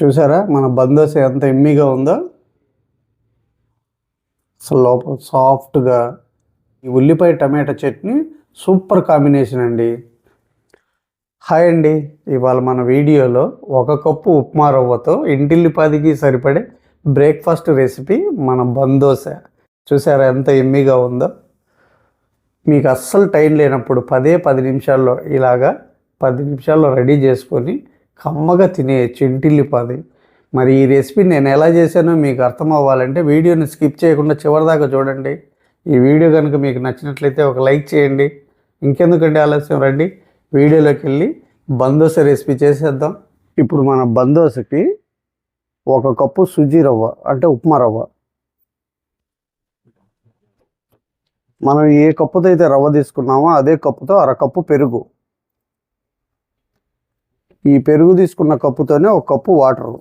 చూసారా? మన బందోస ఎంత ఎమ్మిగా ఉందో. అసలు లోపల సాఫ్ట్గా ఈ ఉల్లిపాయ టమాటా చట్నీ సూపర్ కాంబినేషన్ అండి. హాయ్ అండి. ఇవాళ మన వీడియోలో ఒక కప్పు ఉప్మా రవ్వతో ఇంటిల్లిపాదికి సరిపడే బ్రేక్ఫాస్ట్ రెసిపీ మన బందోస. చూసారా ఎంత ఎమ్మిగా ఉందో. మీకు అస్సలు టైం లేనప్పుడు పదే పది నిమిషాల్లో ఇలాగా పది నిమిషాల్లో రెడీ చేసుకొని కమ్మగా తినేయచ్చు ఇంటిల్లిపాది మరి ఈ రెసిపీ నేను ఎలా చేశానో మీకు అర్థం అవ్వాలంటే వీడియోని స్కిప్ చేయకుండా చివరిదాకా చూడండి. ఈ వీడియో కనుక మీకు నచ్చినట్లయితే ఒక లైక్ చేయండి. ఇంకెందుకంటే ఆలస్యం రండి. వీడియోలోకి వెళ్ళి బందోస రెసిపీ చేసేద్దాం. ఇప్పుడు మన బందోసకి ఒక కప్పు సుజీ రవ్వ అంటే ఉప్మా రవ్వ. మనం ఏ కప్పుతో అయితే రవ్వ తీసుకున్నామో అదే కప్పుతో అరకప్పు పెరుగు. ఈ పెరుగు తీసుకున్న కప్పుతోనే ఒక కప్పు వాటర్.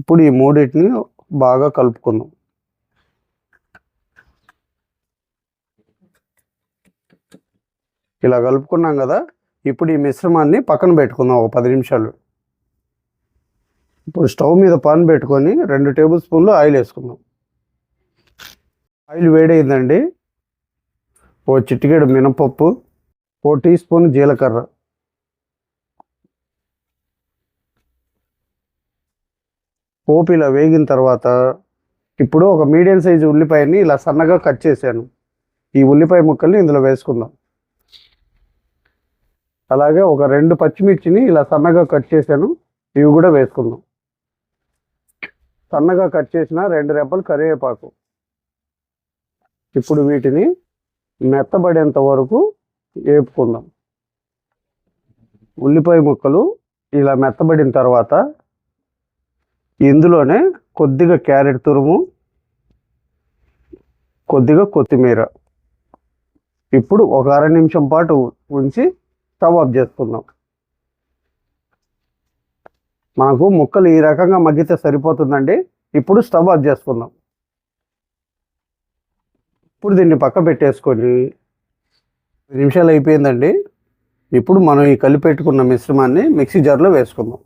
ఇప్పుడు ఈ మూడింటిని బాగా కలుపుకుందాం. ఇలా కలుపుకున్నాం కదా ఇప్పుడు ఈ మిశ్రమాన్ని పక్కన పెట్టుకుందాం ఒక పది నిమిషాలు. ఇప్పుడు స్టవ్ మీద పాన్ పెట్టుకొని రెండు టేబుల్ స్పూన్లు ఆయిల్ వేసుకుందాం. ఆయిల్ వేడైందండి. ఓ చిటికెడు మినపప్పు. ఫోర్ టీ స్పూన్ జీలకర్ర. పోపు ఇలా వేగిన తర్వాత ఇప్పుడు ఒక మీడియం సైజు ఉల్లిపాయని ఇలా సన్నగా కట్ చేశాను. ఈ ఉల్లిపాయ ముక్కల్ని ఇందులో వేసుకుందాం. అలాగే ఒక రెండు పచ్చిమిర్చిని ఇలా సన్నగా కట్ చేశాను. ఇవి కూడా వేసుకుందాం. సన్నగా కట్ చేసిన రెండు రెబ్బలు కరివేపాకు. ఇప్పుడు వీటిని మెత్తబడేంత వరకు వేపుకుందాం ఉల్లిపాయ ముక్కలు ఇలా మెత్తబడిన తర్వాత ఇందులోనే కొద్దిగా క్యారెట్ తురుము కొద్దిగా కొత్తిమీర. ఇప్పుడు ఒక అర నిమిషం పాటు ఉంచి స్టవ్ ఆఫ్ చేసుకుందాం. మనకు ముక్కలు ఈ రకంగా మగ్గితే సరిపోతుందండి. ఇప్పుడు స్టవ్ ఆఫ్ చేసుకుందాం. ఇప్పుడు దీన్ని పక్క పెట్టేసుకొని నిమిషాలు అయిపోయిందండి. ఇప్పుడు మనం ఈ కలిపెట్టుకున్న మిశ్రమాన్ని మిక్సీ జార్లో వేసుకుందాం.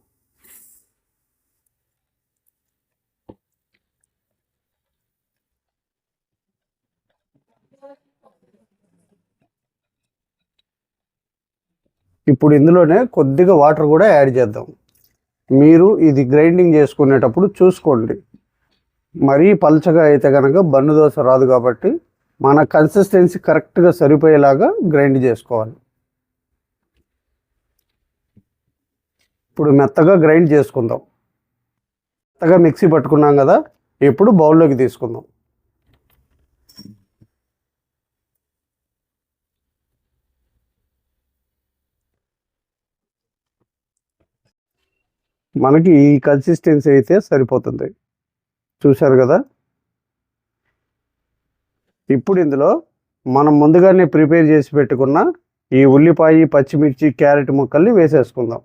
ఇప్పుడు ఇందులోనే కొద్దిగా వాటర్ కూడా యాడ్ చేద్దాం. మీరు ఇది గ్రైండింగ్ చేసుకునేటప్పుడు చూసుకోండి. మరీ పల్చగా అయితే కనుక బన్ను దోశ రాదు కాబట్టి మన కన్సిస్టెన్సీ కరెక్ట్గా సరిపోయేలాగా గ్రైండ్ చేసుకోవాలి. ఇప్పుడు మెత్తగా గ్రైండ్ చేసుకుందాం. మెత్తగా మిక్సీ పట్టుకున్నాం కదా ఇప్పుడు బౌల్లోకి తీసుకుందాం. మనకి ఈ కన్సిస్టెన్సీ అయితే సరిపోతుంది. చూశారు కదా? ఇప్పుడు ఇందులో మనం ముందుగానే ప్రిపేర్ చేసి పెట్టుకున్న ఈ ఉల్లిపాయ పచ్చిమిర్చి క్యారెట్ ముక్కల్ని వేసేసుకుందాం.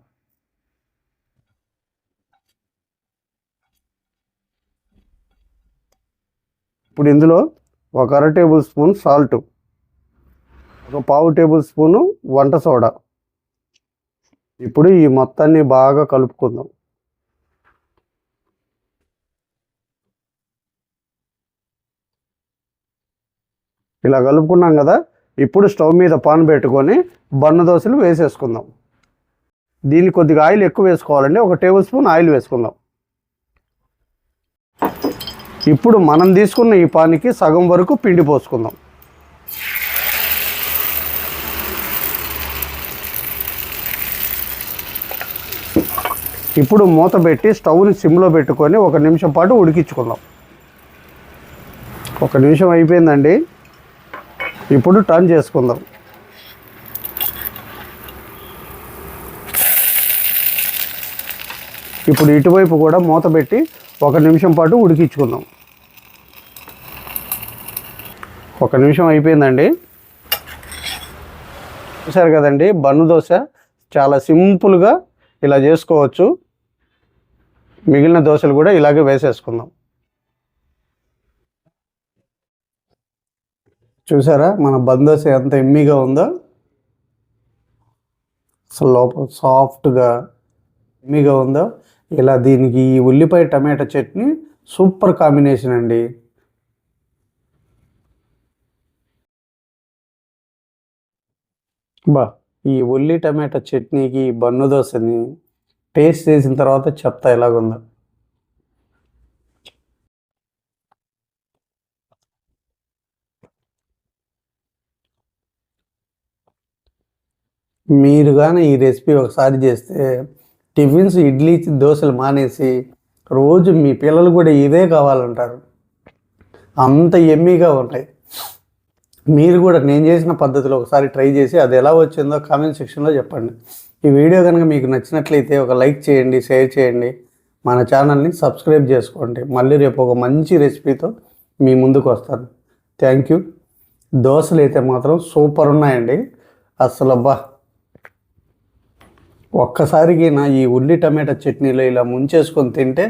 ఇప్పుడు ఇందులో ఒక అర టేబుల్ స్పూన్ సాల్ట్ ఒక పావు టేబుల్ స్పూను వంట సోడా. ఇప్పుడు ఈ మొత్తాన్ని బాగా కలుపుకుందాం. ఇలా కలుపుకున్నాం కదా ఇప్పుడు స్టవ్ మీద పాన్ పెట్టుకొని బన్న దోశలు వేసేసుకుందాం. దీన్ని కొద్దిగా ఆయిల్ ఎక్కువ వేసుకోవాలండి ఒక టేబుల్ స్పూన్ ఆయిల్ వేసుకుందాం. ఇప్పుడు మనం తీసుకున్న ఈ పానికి సగం వరకు పిండి పోసుకుందాం. ఇప్పుడు మూత పెట్టి స్టవ్ని సిమ్లో పెట్టుకొని ఒక నిమిషం పాటు ఉడికించుకుందాం. ఒక నిమిషం అయిపోయిందండి. ఇప్పుడు టర్న్ చేసుకుందాం. ఇప్పుడు ఇటువైపు కూడా మూత పెట్టి ఒక నిమిషం పాటు ఉడికించుకుందాం. ఒక నిమిషం అయిపోయిందండి. చూసారు కదండి బన్ను దోశ చాలా సింపుల్గా ఇలా చేసుకోవచ్చు. మిగిలిన దోశలు కూడా ఇలాగే వేసేసుకుందాం. చూసారా? మన బందోస ఎంత ఎమ్మిగా ఉందో. అసలు లోపల సాఫ్ట్గా ఎమ్మిగా ఉందో. ఇలా దీనికి ఈ ఉల్లిపాయ టమాటా చట్నీ సూపర్ కాంబినేషన్ అండి. బా ఈ ఉల్లి టమాటా చట్నీకి బన్ను దోశని టేస్ట్ చేసిన తర్వాత చెప్తా ఎలాగుందో. మీరు కానీ ఈ రెసిపీ ఒకసారి చేస్తే టిఫిన్స్ ఇడ్లీ దోశలు మానేసి రోజు మీ పిల్లలు కూడా ఇదే కావాలంటారు. అంత ఎమ్మీగా ఉంటాయి. మీరు కూడా నేను చేసిన పద్ధతిలో ఒకసారి ట్రై చేసి అది ఎలా వచ్చిందో కామెంట్ సెక్షన్లో చెప్పండి. ఈ వీడియో కనుక మీకు నచ్చినట్లయితే ఒక లైక్ చేయండి షేర్ చేయండి. మన ఛానల్ని సబ్స్క్రైబ్ చేసుకోండి. మళ్ళీ రేపు ఒక మంచి రెసిపీతో మీ ముందుకు వస్తాను. Thank you. దోశలు అయితే మాత్రం సూపర్ ఉన్నాయండి. అసలు అబ్బా! ఒక్కసారికి నా ఈ ఉల్లి టమాటా చట్నీలో ఇలా ముంచేసుకొని తింటే